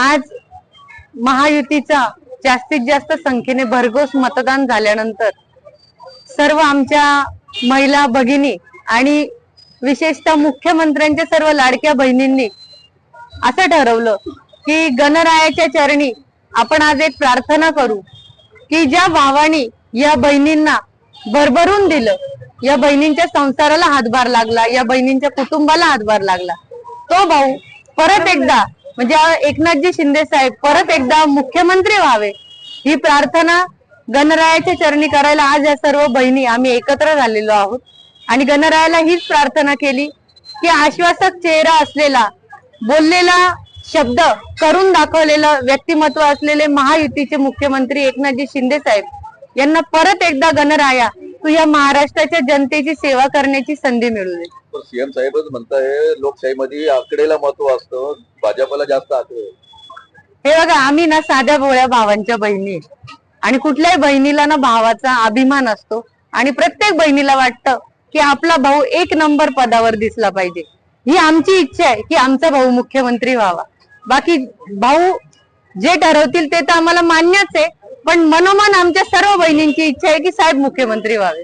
आज महायुतीचा जास्तीत जास्त संख्येने भरघोस मतदान झाल्यानंतर सर्व आमच्या महिला भगिनी आणि विशेषतः मुख्यमंत्र्यांच्या सर्व लाडक्या बहिणींनी असं ठरवलं की गणरायाच्या चरणी आपण आज एक प्रार्थना करू की ज्या भावानी या बहिणींना भरभरून दिलं या बहिणींच्या संसाराला हातभार लागला या बहिणींच्या कुटुंबाला हातभार लागला तो भाऊ परत एकदा म्हणजे एकनाथजी शिंदे साहेब परत एकदा मुख्यमंत्री व्हावे ही प्रार्थना गणरायाच्या चरणी करायला आज या सर्व बहिणी आम्ही एकत्र झालेलो आहोत. आणि गणरायाला हीच प्रार्थना केली की आश्वासक चेहरा असलेला बोललेला शब्द करून दाखवलेलं व्यक्तिमत्व असलेले महायुतीचे मुख्यमंत्री एकनाथजी शिंदे साहेब यांना परत एकदा गणराया तू या महाराष्ट्राच्या जनतेची सेवा करण्याची संधी मिळू दे. पण सीएम साहेबच म्हणताय लोकशाहीमध्ये आकडेला महत्त्व असतं भाजपला जास्त आकडे हे बघा आम्ही ना साध्या भोळ्या भावांच्या बहिणी आहे. आणि कुठल्याही बहिणीला ना भावाचा अभिमान असतो. आणि प्रत्येक बहिणीला वाटतं की आपला भाऊ एक नंबर पदावर दिसला पाहिजे. ही आमची इच्छा आहे की आमचा भाऊ मुख्यमंत्री व्हावा. बाकी भाऊ जे ठरवतील ते तर आम्हाला मान्यच आहे. पण मनोमन आमच्या सर्व बहिणींची इच्छा आहे की साहेब मुख्यमंत्री व्हावे.